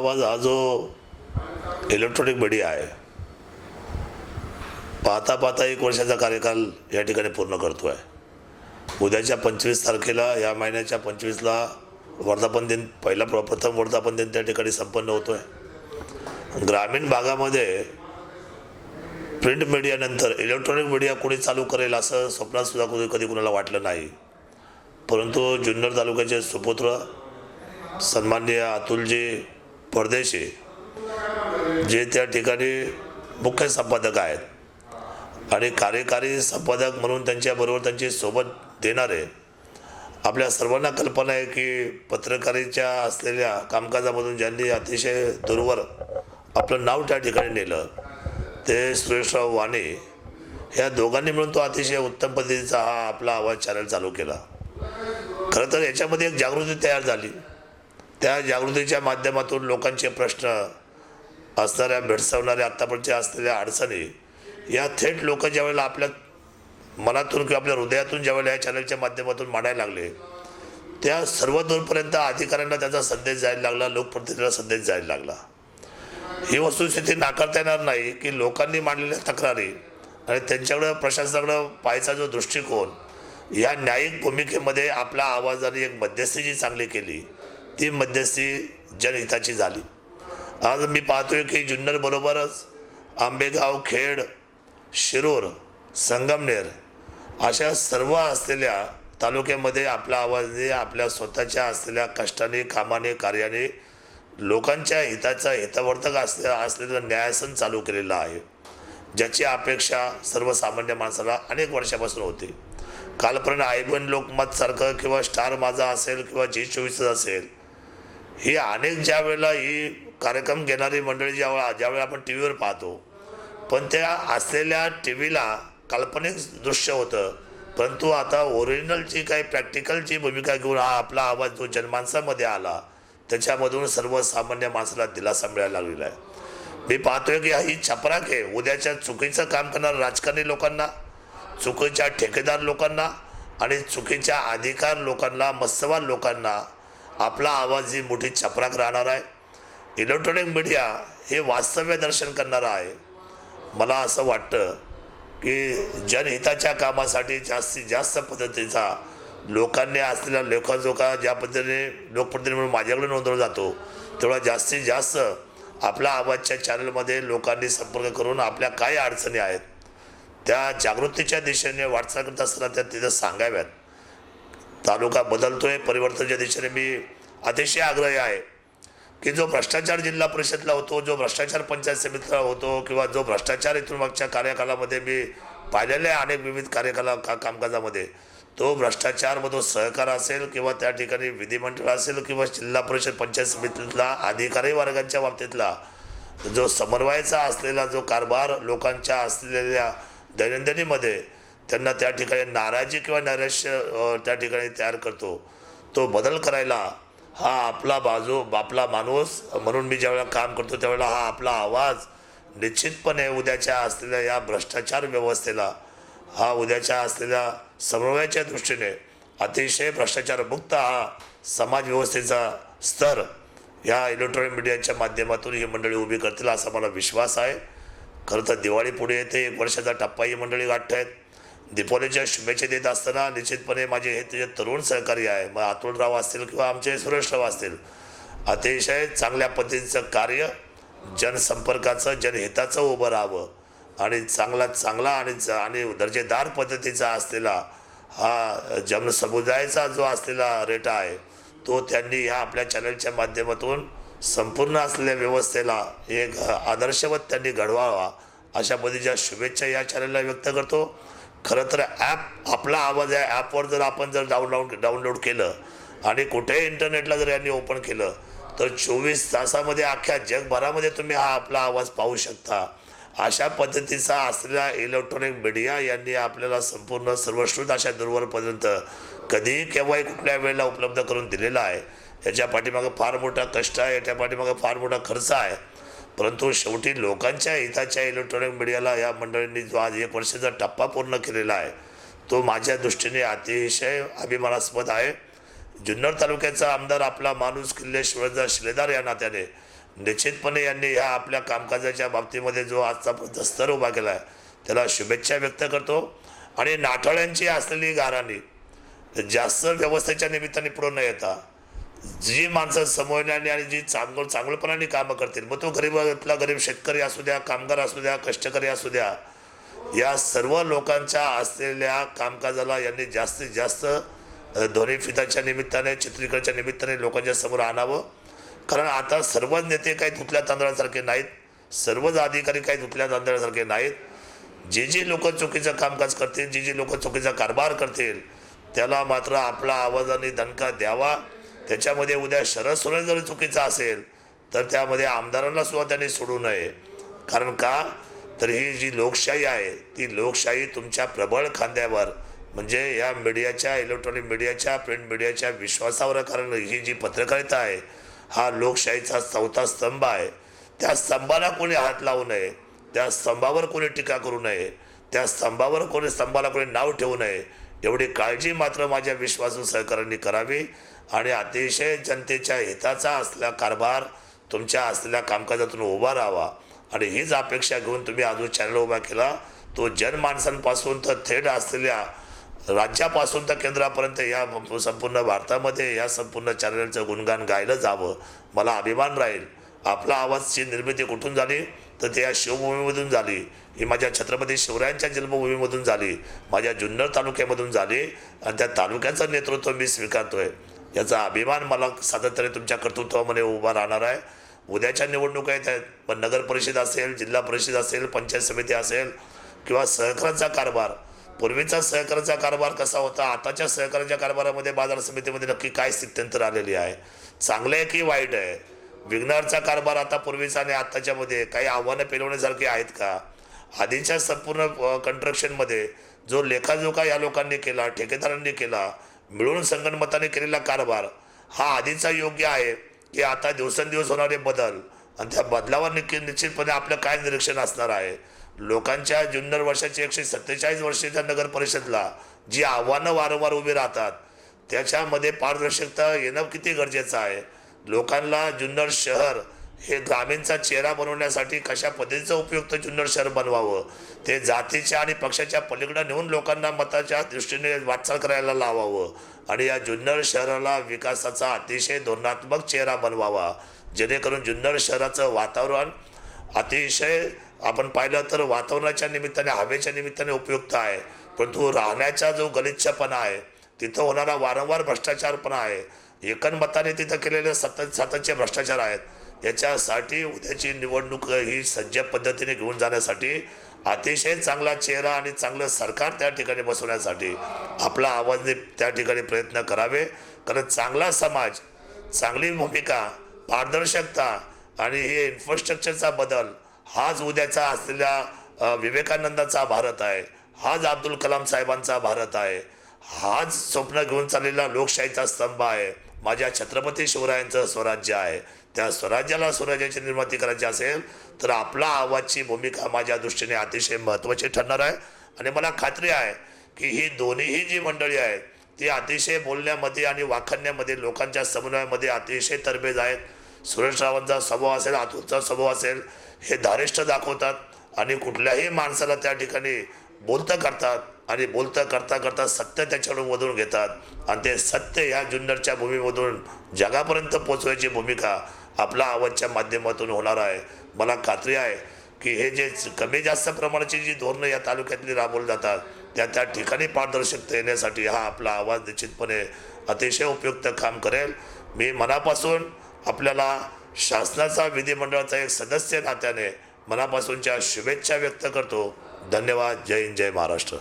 आवाज हा जो इलेक्ट्रॉनिक मीडिया आहे. पाहता पाहता एक वर्षाचा कार्यकाल या ठिकाणी पूर्ण करतो आहे उद्याच्या पंचवीस तारखेला या महिन्याच्या पंचवीसला वर्धापन दिन पहिला प्रथम वर्धापन दिन त्या ठिकाणी संपन्न होतो आहे ग्रामीण भागामध्ये प्रिंट मीडियानंतर इलेक्ट्रॉनिक मीडिया कोणी चालू करेल असं स्वप्नात सुद्धा कधी कधी कुणाला वाटलं नाही. परंतु जुन्नर तालुक्याचे सुपुत्र सन्माननीय अतुलजी परदेशी जे त्या ठिकाणी मुख्य संपादक आहेत. आणि कार्यकारी संपादक म्हणून त्यांच्याबरोबर त्यांची सोबत देणारे आपल्या सर्वांना कल्पना आहे की पत्रकारीच्या असलेल्या कामकाजामधून ज्यांनी अतिशय दूरवर आपलं नाव त्या ठिकाणी नेलं ते सुरेशराव वाणे ह्या दोघांनी मिळून तो अतिशय उत्तम पद्धतीचा हा आपला आवाज चॅनल चालू केला. खरं तर याच्यामध्ये एक जागृती तयार झाली. त्या जागृतीच्या माध्यमातून लोकांचे प्रश्न असणाऱ्या भेडसावणाऱ्या आत्तापर्यंत असलेल्या अडचणी या थेट लोक ज्यावेळेला आपल्या मनातून किंवा आपल्या हृदयातून ज्यावेळेला या चॅनलच्या माध्यमातून मांडायला लागले त्या सर्व दूरपर्यंत अधिकाऱ्यांना त्याचा संदेश जायला लागला लोकप्रतिनिधीला संदेश जायला लागला. ही वस्तुस्थिती नाकारता येणार नाही की लोकांनी मांडलेल्या तक्रारी आणि त्यांच्याकडं प्रशासनाकडं पाहायचा जो दृष्टिकोन या न्यायिक भूमिकेमध्ये आपल्या आवाजाने एक मध्यस्थी जी चांगली केली ती मध्यस्थी जनहिताची झाली. आज मी पाहतोय की जुन्नर बरोबरच आंबेगाव खेड शिरूर संगमनेर अशा सर्व असलेल्या तालुक्यामध्ये आपला आवाजाने आपल्या स्वतःच्या असलेल्या कष्टाने कामाने कार्याने लोकांच्या हिताचा हितवर्तक असले असलेलं न्यायासन चालू केलेलं आहे. ज्याची अपेक्षा सर्वसामान्य माणसाला अनेक वर्षापासून होती. कालपर्यंत आयबन लोकमतसारखं किंवा स्टार माझा असेल किंवा जी चोवीसच असेल ही अनेक ज्या वेळेला ही कार्यक्रम घेणारी मंडळी ज्या वेळा ज्यावेळेला आपण टी व्हीवर पाहतो पण त्या असलेल्या टी व्हीला काल्पनिक दृश्य होतं. परंतु आता ओरिजिनलची काही प्रॅक्टिकलची भूमिका घेऊन हा आपला आवाज जो जनमानसामध्ये आला त्याच्यामधून सर्वसामान्य माणसाला दिलासा मिळायला लागलेला आहे. मी पाहतोय की ही छपराक आहे उद्याच्या चुकीचं काम करणाऱ्या राजकारणी लोकांना चुकीच्या ठेकेदार लोकांना आणि चुकीच्या अधिकार लोकांना मत्स्यवान लोकांना आपला आवाज ही मोठी छपराक राहणार आहे. इलेक्ट्रॉनिक मीडिया हे वास्तव्य दर्शन करणारं आहे. मला असं वाटतं की जनहिताच्या कामासाठी जास्तीत जास्त पद्धतीचा लोकांनी असलेला लेखाजोखा ज्या पद्धतीने लोकप्रतिनिधी म्हणून माझ्याकडे नोंदवला जातो तेवढा जास्तीत जास्त आपल्या आवाजच्या चॅनलमध्ये लोकांनी संपर्क करून आपल्या काय अडचणी आहेत त्या जागृतीच्या दिशेने वाटचाल करत असताना त्या तिथं सांगाव्यात. तालुका बदलतोय परिवर्तनाच्या दिशेने मी अतिशय आग्रही आहे की जो भ्रष्टाचार जिल्हा परिषदला होतो जो भ्रष्टाचार पंचायत समितीला होतो किंवा जो भ्रष्टाचार इथून मागच्या कार्यकालामध्ये मी पाहिलेला आहे अनेक विविध कार्यकाला का कामकाजामध्ये तो भ्रष्टाचारमधून सहकार असेल किंवा त्या ठिकाणी विधिमंडळ असेल किंवा जिल्हा परिषद पंचायत समितीतला अधिकारी वर्गांच्या बाबतीतला जो समन्वयाचा असलेला जो कारभार लोकांच्या असलेल्या दैनंदिनीमध्ये त्यांना त्या ठिकाणी नाराजी किंवा नैराश्य त्या ठिकाणी तयार करतो. तो बदल करायला हा आपला बाजू आपला माणूस म्हणून मी ज्यावेळेला काम करतो त्यावेळेला हा आपला आवाज निश्चितपणे उद्याच्या असलेल्या या भ्रष्टाचार व्यवस्थेला हा उद्याच्या असलेल्या समन्वयाच्या दृष्टीने अतिशय भ्रष्टाचारमुक्त हा समाज व्यवस्थेचा स्तर या इलेक्ट्रॉनिक मीडियाच्या माध्यमातून ही मंडळी उभी करतील असा मला विश्वास आहे. खरं तर दिवाळी पुढे येते एक वर्षाचा टप्पा ही मंडळी गाठत आहेत दीपावलीच्या शुभेच्छा देत असताना निश्चितपणे माझे हे तुझे तरुण सहकारी आहे मग अतुलराव असतील किंवा आमचे सुरेशराव असतील अतिशय चांगल्या पद्धतीचं कार्य जनसंपर्काचं जनहिताचं उभं राहावं आणि चांगला चांगला आणि आणि दर्जेदार पद्धतीचा असलेला हा जनसमुदायाचा जो असलेला रेटा आहे तो त्यांनी ह्या आपल्या चॅनलच्या माध्यमातून संपूर्ण असलेल्या व्यवस्थेला एक आदर्शवत त्यांनी घडवावा अशा पद्धतीच्या शुभेच्छा या चॅनलला व्यक्त करतो. खरं तर ॲप आपला आवाज आहे ॲपवर जर आपण जर डाउनलोड डाउनलोड केलं आणि कुठेही इंटरनेटला जर यांनी ओपन केलं तर चोवीस तासामध्ये अख्ख्या जगभरामध्ये तुम्ही हा आपला आवाज पाहू शकता. अशा पद्धतीचा असलेला इलेक्ट्रॉनिक मीडिया यांनी आपल्याला संपूर्ण सर्वश्रुत अशा दूरवरपर्यंत कधीही केव्हाही कुठल्या वेळेला उपलब्ध करून दिलेला आहे. याच्या पाठीमागं फार मोठा कष्ट आहे याच्या पाठीमागं फार मोठा खर्च आहे. परंतु शेवटी लोकांच्या हिताच्या इलेक्ट्रॉनिक मीडियाला या मंडळींनी जो आज एक वर्षाचा टप्पा पूर्ण केलेला आहे तो माझ्या दृष्टीने अतिशय अभिमानास्पद आहे. जुन्नर तालुक्याचा आमदार आपला माणूस किल्ले शिवजा शिलेदार या नात्याने निश्चितपणे यांनी ह्या आपल्या कामकाजाच्या बाबतीमध्ये जो आजचा दस्तर उभा केला आहे त्याला शुभेच्छा व्यक्त करतो. आणि नाठाळ्यांची असलेली गाराणी जास्त व्यवस्थेच्या निमित्ताने पुढं न येता जी माणसं समोरण्याने आणि जी चांगलं चांगलपणाने कामं करतील मग तो गरीब आपला गरीब शेतकरी असू द्या कामगार असू द्या कष्टकरी असू द्या या सर्व लोकांच्या असलेल्या कामकाजाला यांनी जास्तीत जास्त अ, ध्वनिफिताच्या निमित्ताने चित्रीकरणाच्या निमित्ताने लोकांच्या समोर आणावं. कारण आता सर्वच नेते काही धुतल्या तांदळासारखे नाहीत सर्वच अधिकारी काही धुतल्या तांदळासारखे नाहीत. जे जे लोक चुकीचं कामकाज करतील जे जे लोक चुकीचा कारभार करतील त्याला मात्र आपला आवाजाने दणका द्यावा. त्याच्यामध्ये उद्या शरद सोडणं जर चुकीचा असेल तर त्यामध्ये आमदारांना सुद्धा त्यांनी सोडू नये. कारण का? तर ही जी लोकशाही आहे ती लोकशाही तुमच्या प्रबळ खांद्यावर म्हणजे या मीडियाच्या इलेक्ट्रॉनिक मीडियाच्या प्रिंट मीडियाच्या विश्वासावर कारण ही जी पत्रकारिता आहे हा लोकशाहीचा चौथा स्तंभ आहे. त्या स्तंभाला कोणी हात लावू नये त्या स्तंभावर कोणी टीका करू नये त्या स्तंभावर कोणी स्तंभाला कोणी नाव ठेवू नये एवढी काळजी मात्र माझ्या विश्वासू सहकाऱ्यांनी करावी. आणि अतिशय जनतेच्या हिताचा असलेला कारभार तुमच्या असलेल्या कामकाजातून उभा राहावा. आणि हीच अपेक्षा घेऊन तुम्ही अजून चॅनल उभा केला तो जनमानसांपासून तर थेट असलेल्या राज्यापासून तर केंद्रापर्यंत या संपूर्ण भारतामध्ये या संपूर्ण चॅनलचं गुणगान गायलं जावं. मला अभिमान राहील. आपला आवाजची निर्मिती कुठून झाली? तर ते या शिवभूमीमधून झाली. ही माझ्या छत्रपती शिवरायांच्या जन्मभूमीमधून झाली. माझ्या जुन्नर तालुक्यामधून झाली. आणि त्या तालुक्याचं नेतृत्व मी स्वीकारतो आहे याचा अभिमान मला सातत्याने तुमच्या कर्तृत्वामध्ये उभा राहणार आहे. उद्याच्या निवडणुका येत आहेत. पण नगर परिषद असेल जिल्हा परिषद असेल पंचायत समिती असेल किंवा सहकाराचा कारभार. पूर्वीचा सहकाराचा कारभार कसा होता आताच्या सहकाराच्या कारभारामध्ये बाजार समितीमध्ये नक्की काय स्थित्यंतर आलेली आहे? चांगलं आहे की वाईट आहे? विघ्नारचा कारभार आता पूर्वीचा आणि आत्ताच्यामध्ये काही आव्हानं पेलवण्यासारखी आहेत का? आधीच्या संपूर्ण कंट्रक्शनमध्ये जो लेखाजोखा या लोकांनी केला ठेकेदारांनी केला मिळून संगणमताने केलेला कारभार हा आधीचा योग्य आहे की आता दिवसेंदिवस होणारे बदल. आणि त्या बदलावर निश्चित निश्चितपणे आपलं काय निरीक्षण असणार आहे? लोकांच्या जुन्नर वर्षाची एकशे सत्तेचाळीस वर्षाच्या नगर परिषदला जी आव्हानं वारंवार उभी राहतात त्याच्यामध्ये पारदर्शकता येणं किती गरजेचं आहे? लोकांना जुन्नर शहर हे ग्रामीणचा चेहरा बनवण्यासाठी कशा पद्धतीचं उपयुक्त जुन्नर शहर बनवावं? ते जातीच्या आणि पक्षाच्या पलीकडे नेऊन लोकांना मताच्या दृष्टीने वाटचाल करायला लावावं. आणि या जुन्नर शहराला विकासाचा अतिशय धोरणात्मक चेहरा बनवावा. जेणेकरून जुन्नर शहराचं वातावरण अतिशय आपण पाहिलं तर वातावरणाच्या निमित्ताने हवेच्या निमित्ताने उपयुक्त आहे. परंतु राहण्याचा जो गलिच्छपणा आहे तिथं होणारा वारंवार भ्रष्टाचारपणा आहे. एकनमताने तिथं केलेले सतत सातत्य भ्रष्टाचार आहेत. याच्यासाठी उद्याची निवडणूक ही सज्ज पद्धतीने घेऊन जाण्यासाठी अतिशय चांगला चेहरा आणि चांगलं सरकार त्या ठिकाणी बसवण्यासाठी आपला आवाज त्या ठिकाणी प्रयत्न करावे. कारण चांगला समाज चांगली भूमिका पारदर्शकता आणि हे इन्फ्रास्ट्रक्चरचा बदल हाच उद्याचा असलेल्या विवेकानंदाचा भारत आहे. हाच अब्दुल कलाम साहेबांचा भारत आहे. हाच स्वप्न घेऊन चाललेला लोकशाहीचा स्तंभ आहे. माझ्या छत्रपती शिवरायांचं स्वराज्य आहे. त्या स्वराज्याला स्वराज्याची निर्मिती करायची असेल तर आपला आवाजची भूमिका माझ्या दृष्टीने अतिशय महत्त्वाची ठरणार आहे. आणि मला खात्री आहे की ही दोन्हीही जी मंडळी आहेत ती अतिशय बोलण्यामध्ये आणि वाखण्यामध्ये लोकांच्या समन्वयामध्ये अतिशय तरबेज आहेत. सुरेश रावांचा स्वभाव असेल अतुलचा स्वभाव असेल हे धारिष्ठ दाखवतात आणि कुठल्याही माणसाला त्या ठिकाणी बोलतं करतात आणि बोलतं करता करता सत्य त्याच्याकडून वधून घेतात. आणि ते सत्य ह्या जुन्नरच्या भूमीमधून जगापर्यंत पोचवायची भूमिका आपला आवाजच्या माध्यमातून होणार आहे. मला खात्री आहे की हे जे कमी जास्त प्रमाणाची जी धोरणं या तालुक्यातली राबवली जातात त्या त्या ठिकाणी पारदर्शकता येण्यासाठी हा आपला आवाज निश्चितपणे अतिशय उपयुक्त काम करेल. मी मनापासून आपल्याला शासनाचा विधिमंडळाचा एक सदस्य नात्याने मनापासूनच्या शुभेच्छा व्यक्त करतो. धन्यवाद. जय हिंद जय महाराष्ट्र.